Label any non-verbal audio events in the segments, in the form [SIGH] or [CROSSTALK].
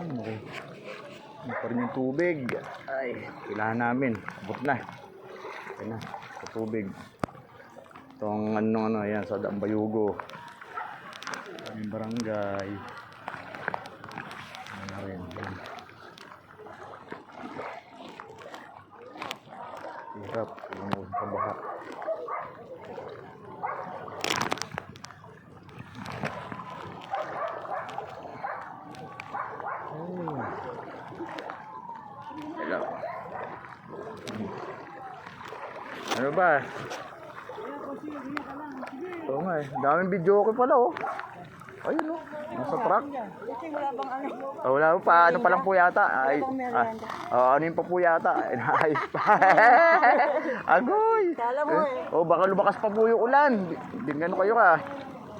Ayan, okay. Ano pa rin yung tubig. Ay, kailangan namin. Abot na. Ayan na, sa tubig. Itong ano, ano, ayan, sa Dambayugo. Aming barangay. Ayan na rin. Ayan. Hirap. Yung sa Ano ba? Oo nga eh. Daming video ko pala oh. Ayun oh. Nasa truck. Wala bang ano? Oh, wala pa. Ano pa lang po yata. Ay, ah, oh, ano yun pa po yata. [LAUGHS] Ayos pa. [LAUGHS] Agoy. Kala mo eh. Oh, baka lumakas pa po yung ulan. Binggan kayo ka.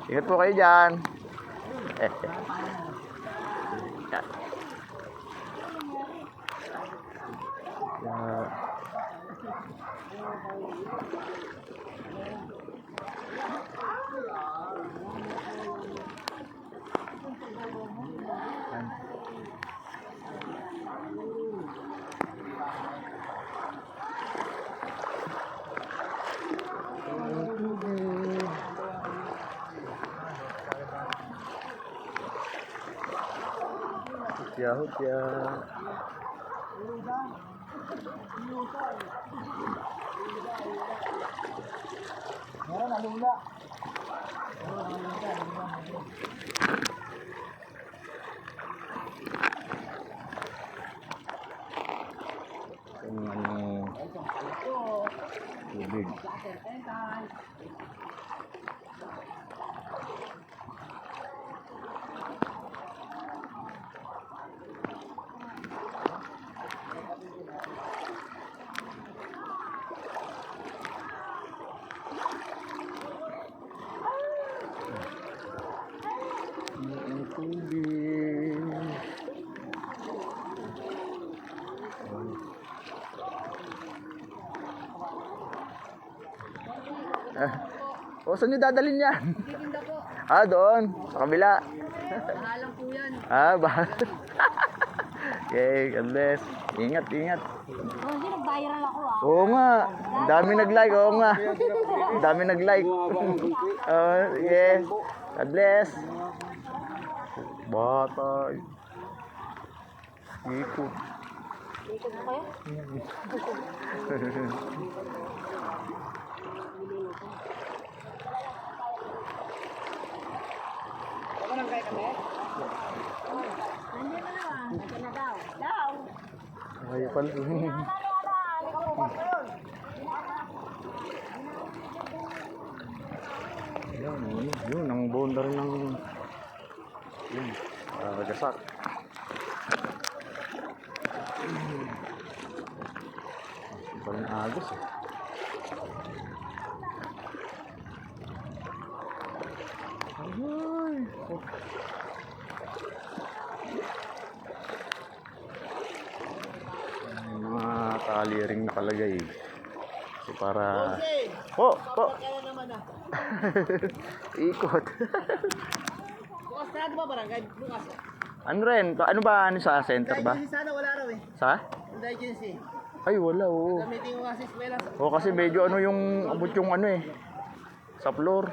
Ingat po kayo dyan. Eh, [LAUGHS] eh. Yan. Yeah. Yan. Hutya, hutya. Meron, alula. Yung ano, tubig. O, saan nyo dadalhin yan? Titinda po. Ah, doon. Sa kabila. Mahalang po yan. Ah, ba? [LAUGHS] okay, God bless. Ingat, ingat. Oh, hindi nag-viral ako ah. Oo nga. Ang dami nag-like. Oo nga. Ang dami nag-like. [LAUGHS] Oo, yes. God bless. Bata. Ikot. Ikot mo kayo? [LAUGHS] Barangay kami? Nandiyan na naman. Nandiyan na daw. Daw. Ay, pala. Yan, yun, yun, ang boundary ng yun, uh, gasak. Parang agos eh. Ay, oh. May mga tali ring nakalagay. Kasi para... Po, po. Ah. [LAUGHS] Ikot. [LAUGHS] Bukas na ba barangay? Bukas. ano rin? Ano ba? Ano sa center ba? Sana wala raw eh. Sa? Agency. Ay, wala oo. Gamitin ko kasi eskwela. O kasi medyo ano yung abot yung ano eh. Sa floor.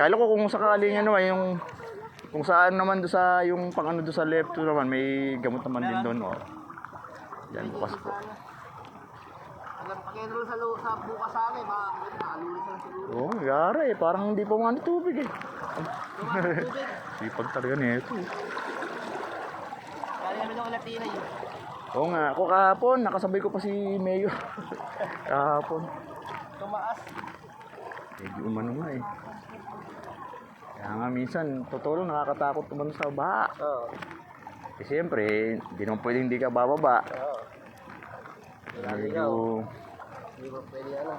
Kala ko kung sakaling ano yung kung saan naman do sa yung pang ano do sa left naman may gamot naman din doon oh. Yan bukas po. Alam, pag-enroll sa, sa bukas sa amin, mga nakalulis na siguro. Oo, oh, eh. Parang hindi pa mga tubig eh. Sipag talaga nito. Kaya namin ng Latina yun. Oo nga, ako kahapon, nakasabay ko pa si Mayo. [LAUGHS] kahapon. Tumaas. Medyo umano nga eh. Kaya nga minsan, totoo lang nakakatakot naman sa baha. Oo. Eh siyempre, hindi naman pwedeng hindi ka bababa. Oo. Medyo, Hindi mo pwede ano.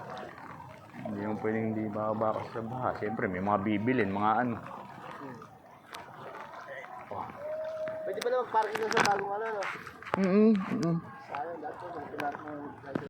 hindi naman pwedeng hindi bababa ka sa baha. Siyempre, may mga bibilin, mga ano. Pwede pa na mag-parking sa bagong ano, no? Mm-mm, mm-mm. Sayang, dati, kung lahat ng